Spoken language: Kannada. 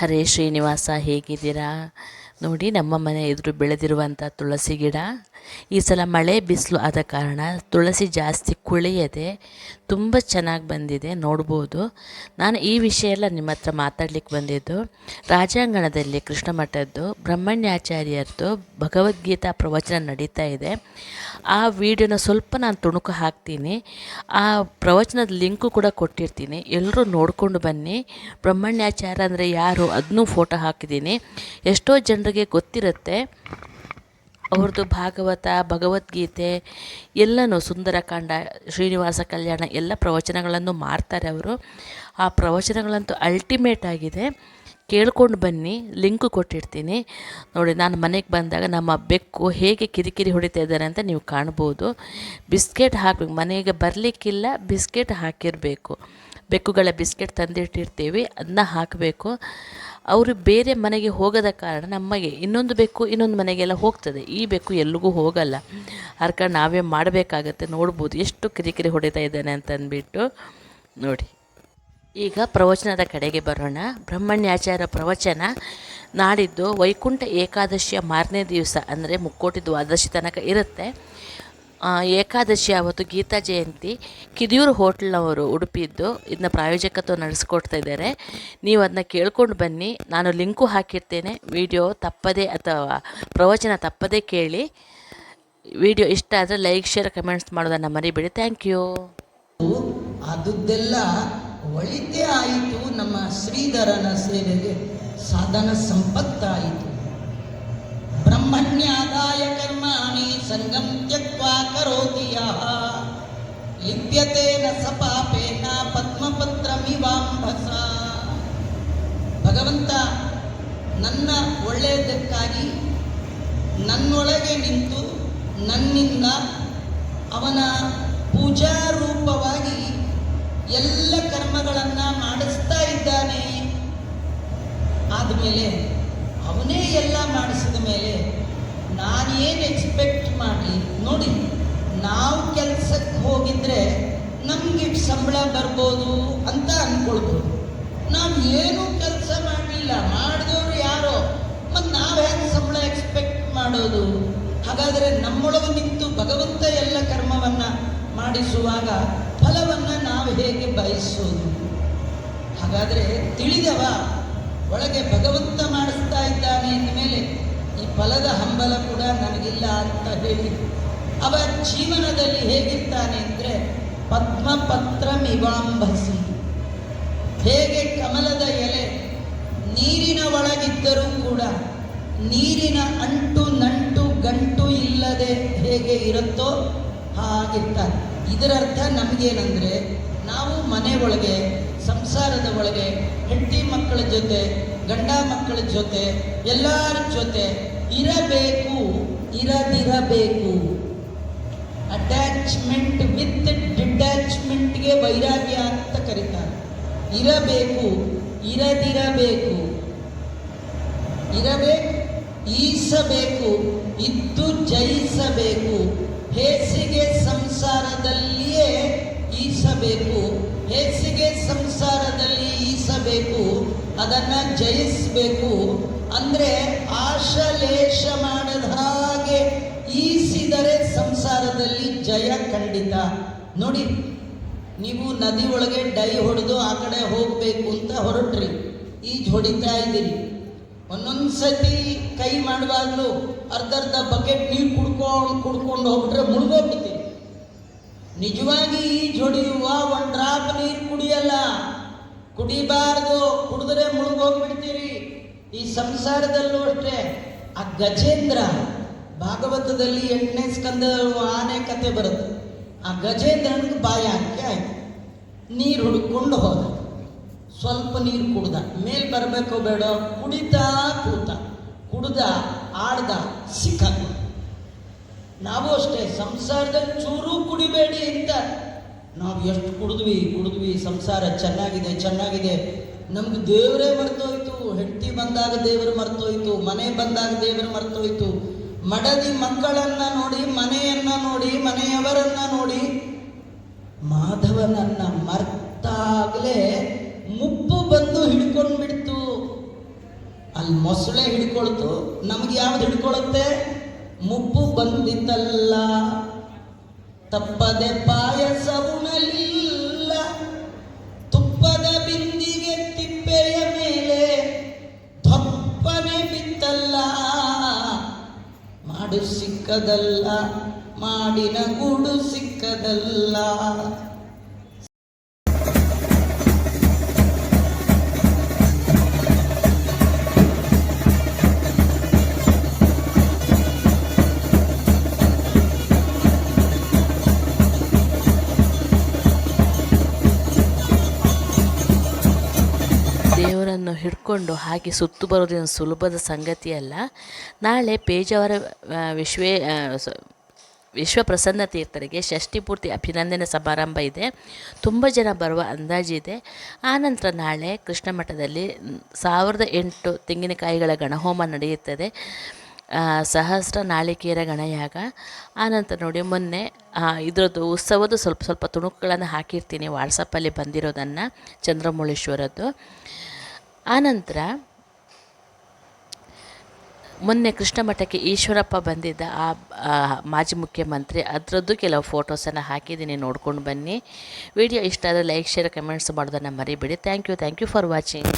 ಹರೇ ಶ್ರೀನಿವಾಸ ಹೇಗಿದ್ದೀರಾ? ನೋಡಿ ನಮ್ಮ ಮನೆ ಎದುರು ಬೆಳೆದಿರುವಂಥ ತುಳಸಿ ಗಿಡ. ಈ ಸಲ ಮಳೆ ಬಿಸಿಲು ಆದ ಕಾರಣ ತುಳಸಿ ಜಾಸ್ತಿ ಕುಳಿಯದೆ ತುಂಬ ಚೆನ್ನಾಗಿ ಬಂದಿದೆ, ನೋಡ್ಬೋದು. ನಾನು ಈ ವಿಷಯ ಎಲ್ಲ ನಿಮ್ಮ ಹತ್ರ ಮಾತಾಡ್ಲಿಕ್ಕೆ ಬಂದಿದ್ದು, ರಾಜಾಂಗಣದಲ್ಲಿ ಕೃಷ್ಣ ಮಠದ್ದು ಬ್ರಹ್ಮಣ್ಯಾಚಾರ್ಯರದ್ದು ಭಗವದ್ಗೀತಾ ಪ್ರವಚನ ನಡೀತಾ ಇದೆ. ಆ ವಿಡಿಯೋನ ಸ್ವಲ್ಪ ನಾನು ತುಣುಕು ಹಾಕ್ತೀನಿ. ಆ ಪ್ರವಚನದ ಲಿಂಕು ಕೂಡ ಕೊಟ್ಟಿರ್ತೀನಿ. ಎಲ್ಲರೂ ನೋಡಿಕೊಂಡು ಬನ್ನಿ. ಬ್ರಹ್ಮಣ್ಯಾಚಾರ್ಯ ಅಂದರೆ ಯಾರು ಅದನ್ನೂ ಫೋಟೋ ಹಾಕಿದ್ದೀನಿ. ಎಷ್ಟೋ ಜನರಿಗೆ ಗೊತ್ತಿರುತ್ತೆ. ಅವ್ರದ್ದು ಭಾಗವತ, ಭಗವದ್ಗೀತೆ ಎಲ್ಲನೂ ಸುಂದರಕಾಂಡ, ಶ್ರೀನಿವಾಸ ಕಲ್ಯಾಣ ಎಲ್ಲ ಪ್ರವಚನಗಳನ್ನು ಮಾಡ್ತಾರೆ ಅವರು. ಆ ಪ್ರವಚನಗಳಂತೂ ಅಲ್ಟಿಮೇಟ್ ಆಗಿದೆ. ಕೇಳ್ಕೊಂಡು ಬನ್ನಿ ಲಿಂಕು ಕೊಟ್ಟಿರ್ತೀನಿ. ನೋಡಿ, ನಾನು ಮನೆಗೆ ಬಂದಾಗ ನಮ್ಮ ಬೆಕ್ಕು ಹೇಗೆ ಕಿರಿಕಿರಿ ಹೊಡಿತಾ ಇದ್ದಾರೆ ಅಂತ ನೀವು ಕಾಣ್ಬೋದು. ಬಿಸ್ಕೆಟ್ ಹಾಕಬೇಕು, ಮನೆಗೆ ಬರಲಿಕ್ಕಿಲ್ಲ, ಬಿಸ್ಕೆಟ್ ಹಾಕಿರಬೇಕು. ಬೆಕ್ಕುಗಳ ಬಿಸ್ಕೆಟ್ ತಂದಿಟ್ಟಿರ್ತೀವಿ ಅದನ್ನ ಹಾಕಬೇಕು. ಅವರು ಬೇರೆ ಮನೆಗೆ ಹೋಗದ ಕಾರಣ ನಮಗೆ ಇನ್ನೊಂದು ಬೆಕ್ಕು, ಇನ್ನೊಂದು ಮನೆಗೆಲ್ಲ ಹೋಗ್ತದೆ. ಈ ಬೆಕ್ಕು ಎಲ್ಲಿಗೂ ಹೋಗಲ್ಲ. ಅರ್ಕ, ನಾವೇ ಮಾಡಬೇಕಾಗತ್ತೆ, ನೋಡ್ಬೋದು. ಎಷ್ಟು ಕಿರಿಕಿರಿ ಹೊಡಿತಾ ಇದ್ದಾನೆ ಅಂತ ಅಂದ್ಬಿಟ್ಟು ನೋಡಿ. ಈಗ ಪ್ರವಚನದ ಕಡೆಗೆ ಬರೋಣ. ಬ್ರಹ್ಮಣ್ಯಾಚಾರ್ಯ ಪ್ರವಚನ ನಾಡಿದ್ದು ವೈಕುಂಠ ಏಕಾದಶಿಯ ಮಾರನೇ ದಿವಸ, ಅಂದರೆ ಮುಕ್ಕೋಟಿ ದ್ವಾದಶಿ ತನಕ ಇರುತ್ತೆ. ಏಕಾದಶಿ ಆವತ್ತು ಗೀತಾ ಜಯಂತಿ ಕಿದಿಯೂರು ಹೋಟ್ಲ್ನವರು ಉಡುಪಿದ್ದು ಇದನ್ನ ಪ್ರಾಯೋಜಕತ್ವ ನಡೆಸ್ಕೊಡ್ತಾ ಇದ್ದಾರೆ. ನೀವು ಅದನ್ನ ಕೇಳ್ಕೊಂಡು ಬನ್ನಿ. ನಾನು ಲಿಂಕು ಹಾಕಿರ್ತೇನೆ. ವಿಡಿಯೋ ತಪ್ಪದೇ ಅಥವಾ ಪ್ರವಚನ ತಪ್ಪದೇ ಕೇಳಿ. ವಿಡಿಯೋ ಇಷ್ಟ ಆದರೆ ಲೈಕ್, ಶೇರ್, ಕಮೆಂಟ್ಸ್ ಮಾಡೋದನ್ನು ಮರಿಬೇಡಿ. Thank you. ಅದುದೆಲ್ಲ ಒಳಿತೇ ಆಯಿತು ನಮ್ಮ ಶ್ರೀಧರನ ಸೇವೆಗೆ. ಸಾಧನ ಸಂಪತ್ತಾಯಿತು. ಸಂಗಂ ತ್ಯಕ್ವಾ ಕರೋತಿ ಯಃ ಲಿಪ್ಯತೆ ನ ಸ ಪಾಪೇನ ಪದ್ಮಪತ್ರಮಿವಾಂಭಸ ಭಗವಂತ ನನ್ನ ಒಳ್ಳೆಯದಕ್ಕಾಗಿ ನನ್ನೊಳಗೆ ನಿಂತು ನನ್ನಿಂದ ಅವನ ಪೂಜಾ ರೂಪವಾಗಿ ಎಲ್ಲ ಕರ್ಮಗಳನ್ನು ಮಾಡಿಸ್ತಾ ಇದ್ದಾನೆ. ಆದಮೇಲೆ ಅವನೇ ಎಲ್ಲ ಮಾಡಿಸಿದ ಮೇಲೆ ನಾನೇನು ಎಕ್ಸ್ಪೆಕ್ಟ್ ಮಾಡಿ, ನೋಡಿ, ನಾವು ಕೆಲಸಕ್ಕೆ ಹೋಗಿದ್ರೆ ನಮಗೆ ಸಂಬಳ ಬರ್ಬೋದು ಅಂತ ಅಂದ್ಕೊಳ್ಬೋದು ನಾವು ಏನೂ ಕೆಲಸ ಮಾಡಲಿಲ್ಲ, ಮಾಡಿದವರು ಯಾರೋ ಮತ್ತು ನಾವು ಹೇಗೆ ಸಂಬಳ ಎಕ್ಸ್ಪೆಕ್ಟ್ ಮಾಡೋದು? ಹಾಗಾದರೆ ನಮ್ಮೊಳಗೆ ನಿಂತು ಭಗವಂತ ಎಲ್ಲ ಕರ್ಮವನ್ನು ಮಾಡಿಸುವಾಗ ಫಲವನ್ನು ನಾವು ಹೇಗೆ ಬಯಸೋದು? ಹಾಗಾದರೆ ತಿಳಿದವ, ಒಳಗೆ ಭಗವಂತ ಮಾಡಿಸ್ತಾ ಇದ್ದಾನೆ ಅಂದಮೇಲೆ ಈ ಫಲದ ಹಂಬಲ ಕೂಡ ನನಗಿಲ್ಲ ಅಂತ ಹೇಳಿ ಅವ ಜೀವನದಲ್ಲಿ ಹೇಗಿರ್ತಾನೆ ಅಂದರೆ ಪದ್ಮಪತ್ರಮಿವಾಂಬಸಿ ಹೇಗೆ ಕಮಲದ ಎಲೆ ನೀರಿನ ಒಳಗಿದ್ದರೂ ಕೂಡ ನೀರಿನ ಅಂಟು ನಂಟು ಗಂಟು ಇಲ್ಲದೆ ಹೇಗೆ ಇರುತ್ತೋ ಹಾಗಿರ್ತಾರೆ. ಇದರರ್ಥ ನಮಗೇನೆಂದರೆ ನಾವು ಮನೆ ಒಳಗೆ, ಸಂಸಾರದ ಒಳಗೆ, ಹೆಂಡತಿ ಮಕ್ಕಳ ಜೊತೆ ಗಂಡ ಮಕ್ಕಳ ಜೊತೆ, ಎಲ್ಲರ ಜೊತೆ ಇರಬೇಕು, ಇರದಿರಬೇಕು. ಅಟ್ಯಾಚ್ಮೆಂಟ್ ವಿತ್ ಡಿಟ್ಯಾಚ್ಮೆಂಟ್ಗೆ ವೈರಾಗ್ಯ ಅಂತ ಕರೀತಾರೆ. ಇರಬೇಕು, ಇರದಿರಬೇಕು. ಇರಬೇಕು, ಈಸಬೇಕು, ಇದ್ದು ಜಯಿಸಬೇಕು. ಹೇಸಿಗೆ ಸಂಸಾರದಲ್ಲಿಯೇ ಈಸಬೇಕು ಹೇಸಿಗೆ ಸಂಸಾರದಲ್ಲಿ ಈಸಬೇಕು, ಅದನ್ನು ಜಯಿಸಬೇಕು. ಅಂದರೆ ಆಶಲೇಷ ಮಾಡದ ಹಾಗೆ ಈಸಿದರೆ ಸಂಸಾರದಲ್ಲಿ ಜಯ ಖಂಡಿತ. ನೋಡಿ, ನೀವು ನದಿ ಒಳಗೆ ಡೈ ಹೊಡೆದು ಆ ಕಡೆ ಹೋಗಬೇಕು ಅಂತ ಹೊರಟ್ರಿ. ಈಜ್ ಹೊಡಿತಾ ಇದ್ದೀರಿ. ಒಂದೊಂದು ಸತಿ ಕೈ ಮಾಡುವಾಗಲೂ ಅರ್ಧ ಅರ್ಧ ಬಕೆಟ್ ನೀರು ಕುಡ್ಕೊಂಡು ಕುಡ್ಕೊಂಡು ಹೋಗ್ಬಿಟ್ರೆ ಮುಳುಗೋಗ್ಬಿಡ್ತೀರಿ. ನಿಜವಾಗಿ ಈಜು ಹೊಡೆಯುವ ಒಂದು ಡ್ರಾಪ್ ನೀರು ಕುಡಿಯಲ್ಲ. ಕುಡಿಬಾರದು, ಕುಡಿದ್ರೆ ಮುಳುಗೋಗ್ಬಿಡ್ತೀರಿ. ಈ ಸಂಸಾರದಲ್ಲೂ ಅಷ್ಟೇ. ಆ ಗಜೇಂದ್ರ, ಭಾಗವತದಲ್ಲಿ ಎಂಟನೇ ಸ್ಕಂದ ಆನೆ ಕತೆ ಬರುತ್ತೆ. ಆ ಗಜೇಂದ್ರನಿಗೆ ಬಾಯಿ ಹಾಕಿ ಆಯ್ತು. ನೀರು ಹುಡುಕೊಂಡು ಹೋದ. ಸ್ವಲ್ಪ ನೀರು ಕುಡ್ದ. ಮೇಲೆ ಬರಬೇಕು ಬೇಡ, ಕುಡಿತಾ ಕೂತ. ಕುಡ್ದ, ಆಡ್ದ ಸಿಕ್ಕ ನಾವು ಅಷ್ಟೇ, ಸಂಸಾರದಲ್ಲಿ ಚೂರು ಕುಡಿಬೇಡಿ ಅಂತ. ನಾವು ಎಷ್ಟು ಕುಡಿದ್ವಿ ಕುಡಿದ್ವಿ, ಸಂಸಾರ ಚೆನ್ನಾಗಿದೆ ಚೆನ್ನಾಗಿದೆ. ನಮ್ಗೆ ದೇವರೇ ಮರ್ತೋಯ್ತು, ಹೆಂಡತಿ ಬಂದಾಗ ದೇವರು ಮರ್ತೋಯ್ತು, ಮನೆ ಬಂದಾಗ ದೇವರು ಮರ್ತೋಯ್ತು. ಮಡದಿ ಮಕ್ಕಳನ್ನ ನೋಡಿ, ಮನೆಯನ್ನ ನೋಡಿ, ಮನೆಯವರನ್ನ ನೋಡಿ, ಮಾಧವನನ್ನ ಮರ್ತಾಗಲೇ ಮುಪ್ಪು ಬಂದು ಹಿಡ್ಕೊಂಡ್ಬಿಡ್ತು. ಅಲ್ಲಿ ಮೊಸಳೆ ಹಿಡ್ಕೊಳ್ತು. ನಮ್ಗೆ ಯಾವ್ದು ಹಿಡ್ಕೊಳುತ್ತೆ? ಮುಪ್ಪು ಬಂದಿತಲ್ಲ. ತಪ್ಪದೆ ಪಾಯಸವುಣಲಿಲ್ಲ ತುಪ್ಪದ ಬಿಂದಿಗೆ ತಿಪ್ಪೆಯ ಮೇಲೆ ತಪ್ಪನೆ ಬಿತ್ತಲ್ಲ. ಮಾಡು ಸಿಕ್ಕದಲ್ಲ, ಮಾಡಿನ ಗೂಡು ಸಿಕ್ಕದಲ್ಲ. ದೇವರನ್ನು ಹಿಡ್ಕೊಂಡು ಹಾಗೆ ಸುತ್ತು ಬರೋದೇನು ಸುಲಭದ ಸಂಗತಿಯಲ್ಲ. ನಾಳೆ ಪೇಜಾವರ ವಿಶ್ವೇ ವಿಶ್ವ ಪ್ರಸನ್ನ ತೀರ್ಥರಿಗೆ ಷಷ್ಠಿ ಪೂರ್ತಿ ಅಭಿನಂದನೆ ಸಮಾರಂಭ ಇದೆ. ತುಂಬ ಜನ ಬರುವ ಅಂದಾಜಿದೆ ಆನಂತರ ನಾಳೆ ಕೃಷ್ಣ ಮಠದಲ್ಲಿ ಸಾವಿರದ ಎಂಟು ತೆಂಗಿನಕಾಯಿಗಳ ಗಣಹೋಮ ನಡೆಯುತ್ತದೆ. ಸಹಸ್ರ ನಾಳಿಕೆಯರ ಗಣಯಾಗ. ಆನಂತರ ನೋಡಿ ಮೊನ್ನೆ ಇದರದ್ದು ಉತ್ಸವದ್ದು ಉತ್ಸವದ ಸ್ವಲ್ಪ ಸ್ವಲ್ಪ ತುಣುಕುಗಳನ್ನು ಹಾಕಿರ್ತೀನಿ ವಾಟ್ಸಪ್ಪಲ್ಲಿ ಬಂದಿರೋದನ್ನು, ಚಂದ್ರಮೌಳೀಶ್ವರದ್ದು. ಆನಂತರ ಮೊನ್ನೆ ಕೃಷ್ಣ ಮಠಕ್ಕೆ ಈಶ್ವರಪ್ಪ ಬಂದಿದ್ದ ಆ ಮಾಜಿ ಮುಖ್ಯಮಂತ್ರಿ, ಅದರದ್ದು ಕೆಲವು ಫೋಟೋಸನ್ನು ಹಾಕಿದ್ದೀನಿ, ನೋಡ್ಕೊಂಡು ಬನ್ನಿ. ವಿಡಿಯೋ ಇಷ್ಟ ಆದರೆ ಲೈಕ್ ಶೇರ್ ಕಮೆಂಟ್ಸ್ ಮಾಡೋದನ್ನು ಮರಿಬೇಡಿ. Thank you thank you for watching